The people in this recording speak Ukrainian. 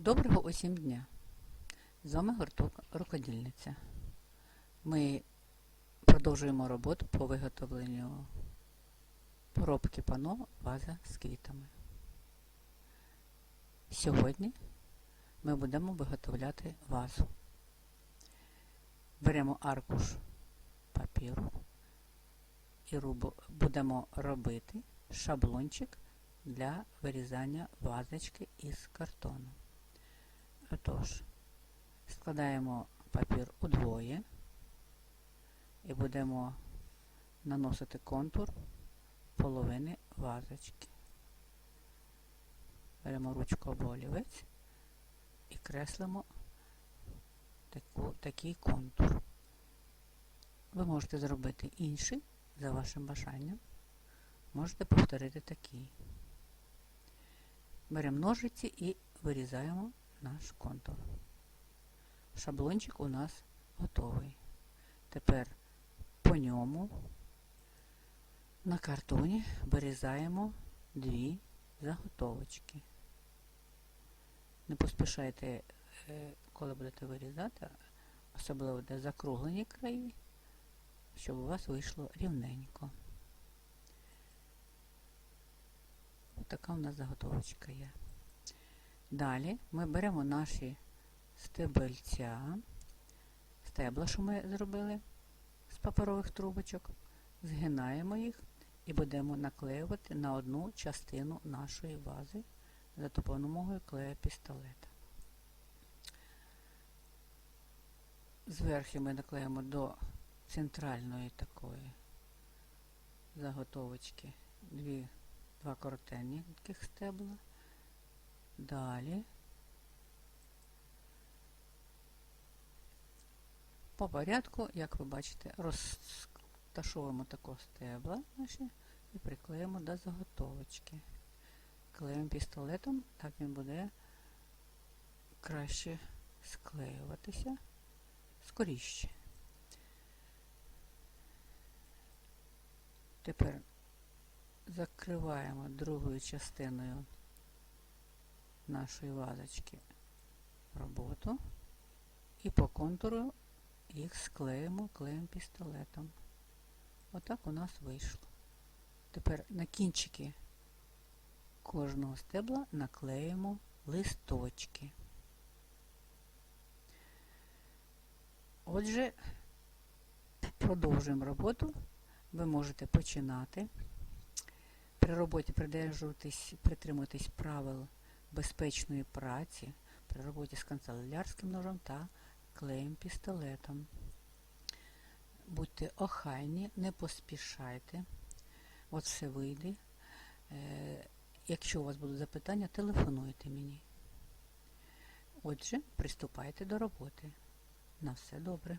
Доброго усім дня! З вами гурток Рукодільниця. Ми продовжуємо роботу по виготовленню поробки пано ваза з квітами. Сьогодні ми будемо виготовляти вазу. Беремо аркуш папіру і будемо робити шаблончик для вирізання вазочки із картону. Отож, складаємо папір удвоє і будемо наносити контур половини вазочки. Беремо ручку або олівець і креслимо таку, такий контур. Ви можете зробити інший за вашим бажанням. Можете повторити такий. Беремо ножиці і вирізаємо наш контур. Шаблончик у нас готовий. Тепер по ньому на картоні вирізаємо дві заготовочки. Не поспішайте, е, коли будете вирізати, особливо де закруглені краї, щоб у вас вийшло рівненько. Ось така у нас заготовочка є. Далі ми беремо наші стебельця, стебла, що ми зробили з паперових трубочок, згинаємо їх і будемо наклеювати на одну частину нашої вази за допомогою клея пістолета. Зверху ми наклеїмо до центральної такої заготовочки дві, два коротеньких стебла. Далі по порядку, як ви бачите, розташовуємо тако стебла наші і приклеїмо до заготовочки. Клеїмо пістолетом, так він буде краще склеюватися скоріше. Тепер закриваємо другою частиною нашої вазочки роботу і по контуру їх склеїмо клеєм пістолетом. Отак у нас вийшло. Тепер на кінчики кожного стебла наклеїмо листочки. Отже, продовжуємо роботу. Ви можете починати. При роботі придержуватись, притримуйтесь правил безпечної праці при роботі з канцелярським ножом та клеєм пістолетом. Будьте охайні, не поспішайте. От все вийде. Е, якщо у вас будуть запитання, телефонуйте мені. Отже, приступайте до роботи. На все добре.